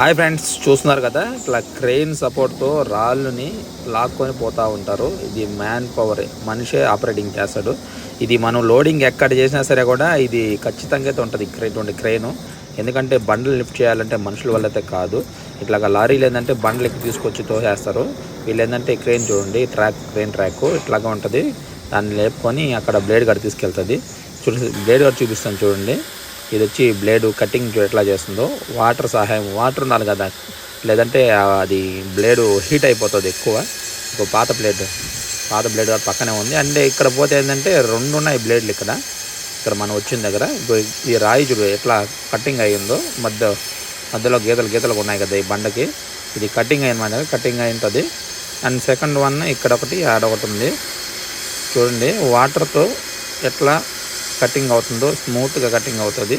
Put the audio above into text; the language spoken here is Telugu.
హాయ్ ఫ్రెండ్స్ చూస్తున్నారు కదా? ఇట్లా క్రెయిన్ సపోర్ట్తో రాళ్ళని లాక్కొని పోతూ ఉంటారు. ఇది మ్యాన్ పవర్ మనిషే ఆపరేటింగ్ చేస్తాడు. ఇది మనం లోడింగ్ ఎక్కడ చేసినా సరే కూడా ఇది ఖచ్చితంగా అయితే ఉంటుంది ఇటువంటి క్రెయిన్ ఎందుకంటే బండ్లు లిఫ్ట్ చేయాలంటే మనుషుల వల్ల అయితే కాదు. ఇట్లాగా లారీలు ఏంటంటే బండ్లు ఎక్కి తీసుకొచ్చి తోసేస్తారు. వీళ్ళు ఏంటంటే క్రెయిన్ చూడండి ట్రాక్ క్రెయిన్ ట్రాక్ ఇట్లాగా ఉంటుంది. దాన్ని లేపుకొని అక్కడ బ్లేడ్ గడి తీసుకెళ్తుంది. చూ బ్లేడ్ గడి చూపిస్తాను చూడండి. ఇది వచ్చి బ్లేడు కటింగ్ చూ- ఎట్లా చేస్తుందో వాటర్ సహాయం వాటర్ ఉండాలి కదా. లేదంటే అది బ్లేడు హీట్ అయిపోతుంది ఎక్కువ. ఒక పాత బ్లేడ్ పాత బ్లేడ్ పక్కనే ఉంది. అంటే ఇక్కడ పోతే ఏంటంటే రెండు ఉన్నాయి బ్లేడ్లు ఇక్కడ. ఇక్కడ మనం వచ్చిన దగ్గర ఈ రాయి చూడు ఎట్లా కటింగ్ అయ్యిందో మధ్య మధ్యలో గీతలు గీతలు ఉన్నాయి కదా ఈ బండకి. ఇది కటింగ్ అయిన కటింగ్ అయింటుంది అండ్ సెకండ్ వన్ ఇక్కడ ఒకటి ఆడ ఒకటి ఉంది. చూడండి వాటర్తో ఎట్లా కటింగ్ అవుతుందో స్మూత్గా కటింగ్ అవుతుంది.